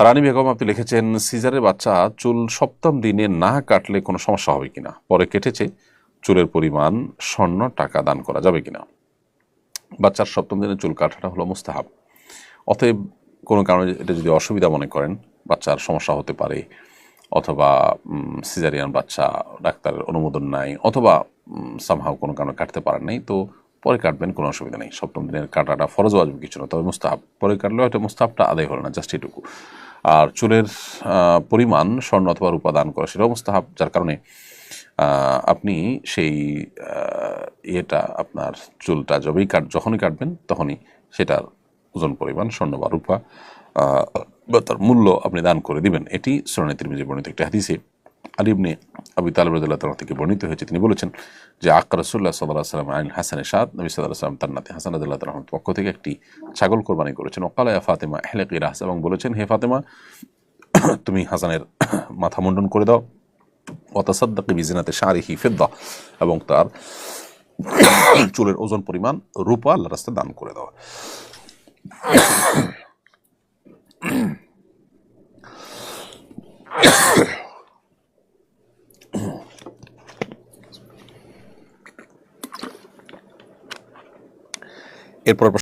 রানী বেগম, আপনি লিখেছেন, সিজারের বাচ্চা চুল সপ্তম দিনে না কাটলে কোনো সমস্যা হবে কিনা? পরে কেটেছে, চুলের পরিমাণ স্বর্ণ টাকা দান করা যাবে কিনা? বাচ্চার সপ্তম দিনে চুল কাটাটা হলো মুস্তাহাব। অতএব কোনো কারণে এটা যদি অসুবিধা মনে করেন, বাচ্চার সমস্যা হতে পারে, অথবা সিজারিয়ান বাচ্চা ডাক্তারের অনুমোদন নাই, অথবা সামহাও কোনো কারণে কাটতে পারেন নাই, তো পরে কাটবেন, কোনো অসুবিধা নেই। সপ্তম দিনের কাটাটা ফরজ আসবে কিছু না তবে মুস্তাহাব, পরে কাটলেও হয়তো মুস্তাহাবটা আদায় হলো না, জাস্ট এটুকু। আর চুলের পরিমাণ স্বর্ণ অথবা রূপা দান করা সেটাও মুস্তাহাব যার কারণে আপনি সেই ইয়েটা, আপনার চুলটা যবেই কাট, যখনই কাটবেন তখনই সেটার ওজন পরিমাণ, স্বর্ণ বা রূপা বা তার মূল্য আপনি দান করে দিবেন। এটি সুরানি তিরমিজি বর্ণিত একটি হাদিসে আলিবনে আবি তালিব তাআলা থেকে বর্ণিত হয়েছে। তিনি বলেছেন যে আক্কা রসুল্লাহ সাল্লাহ সাল্লাম আইন হাসান সাদ নবী সাল্লাহ সাল্লাম তার নাতি হাসান তালাহর পক্ষ থেকে একটি ছাগল কোরবানি করেছেন। ওকালায়া ফাতেমা হেলেক রাস এবং বলেছেন, হে ফাতেমা, তুমি হাসানের মাথা মুন্ডন করে দাও। অতাসাদ্দাকি বিজিনাতে শারিহি ফেদ্দা এবং তার চুলের ওজন পরিমাণ রূপা আল্লাহ রাস্তায় দান করে দেওয়া এরপর